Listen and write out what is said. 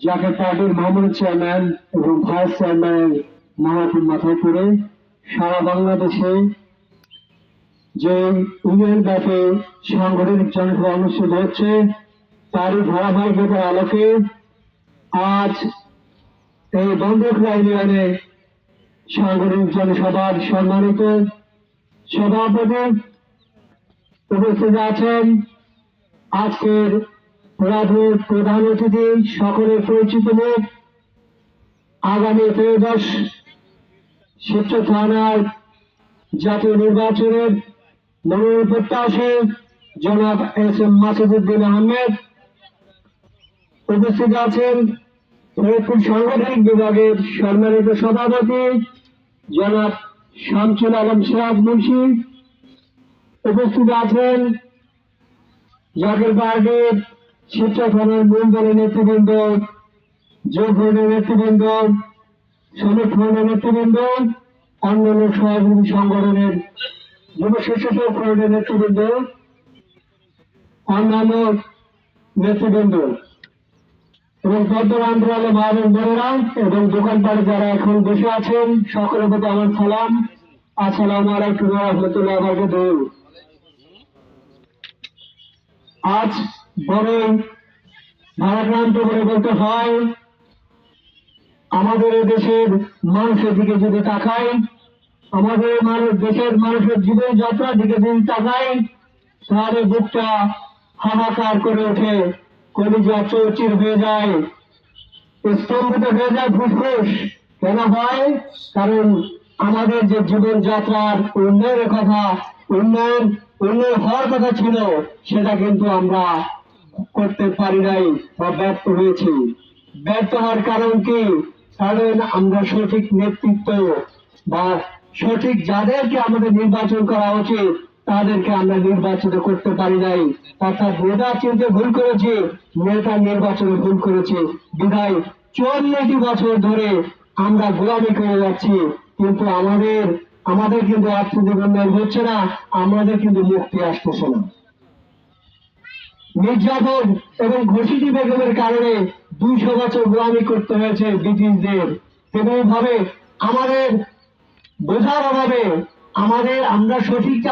যাকে পার্টির মহামূল চেয়ারম্যান এবং ভাইস চেয়ারম্যান মামাটির মাথায় করে সারা বাংলাদেশে যে ইউনিয়ন ব্যাপী সাংগঠনিক জনসভা অনুষ্ঠিত হচ্ছে, তারই ধারাবাহিকতার আলোকে আজ এই বন্ধুখলা ইউনিয়নে সাংগঠনিক জনসভার সম্মানিত সভাপতি উপস্থিত আছেন আজকের রাজনীর প্রধান অতিথি, সকলের পরিচিত মুখ আগামী ত্রয়োদশ শিবচর থানার জাতীয় নির্বাচনের মনোনয়ন প্রত্যাশী জনাব এস এম মাসুদুদ্দিন আহমেদ। উপস্থিত আছেন ফরিদপুর সাংগঠনিক বিভাগের সম্মানিত সভাপতি জনাব শামসুল আলম সিরাজ মুন্সি উপস্থিত আছেন জাকের পার্টির শিক্ষা মূল দলের নেতৃবৃন্দ যোগ ফোনের নেতৃবৃন্দ ফোনের নেতৃবৃন্দ, অন্যান্য সহযোগী সংগঠনের যুব শিশু ফোনের নেতৃবৃন্দ, অন্যান্য নেতৃবৃন্দ এবং পদ্ম আন্দোলনে মা বোনেরা এবং দোকানপাটে যারা এখন বসে আছেন, সকলের প্রতি আমার সালাম। আসসালামু আলাইকুম রহমতুল্লাহ বরকাতুহ। আজ বড়ই ভারাক্রান্ত করে বলতে হয়, আমাদের দেশের মানুষের দিকে যদি তাকাই, আমাদের মানুষ দেশের মানুষের জীবন যাত্রার দিকে যদি তাকাই, তাহলে বুকটা হাহাকার করে ওঠে, কলিজা চৌচির হয়ে যায়, স্তম্ভিত হয়ে যায়, ফুসফুস। কেন হয়? কারণ আমাদের যে জীবন যাত্রার উন্নয়নের কথা, উন্নয়ন উন্নয়ন হওয়ার কথা ছিল, সেটা কিন্তু আমরা করতে পারি নাই বা ব্যর্থ হয়েছি। ব্যর্থ হওয়ার কারণ কি? কারণ আমরা সঠিক নেতৃত্ব বা সঠিক যাদেরকে আমাদের নির্বাচন করা উচিত, তাদেরকে আমরা নির্বাচিত করতে পারি নাই। অর্থাৎ নেতা চিনতে ভুল করেছি, নেতা নির্বাচনে ভুল করেছি। বিদায় চল্লিশটি বছর ধরে আমরা গোলামি করে যাচ্ছি, কিন্তু আমাদের আমাদের কিন্তু অর্থনৈতিক হচ্ছে না, আমাদের কিন্তু মুক্তি আসতেছে না। নির্যাতন এবং ঘোষিতি বেগমের কারণে দুইশো বছর গোলামি করতে হয়েছে ব্রিটিশদের। তেমনি ভাবে আমাদের বোঝার অভাবে আমাদের আমরা সঠিক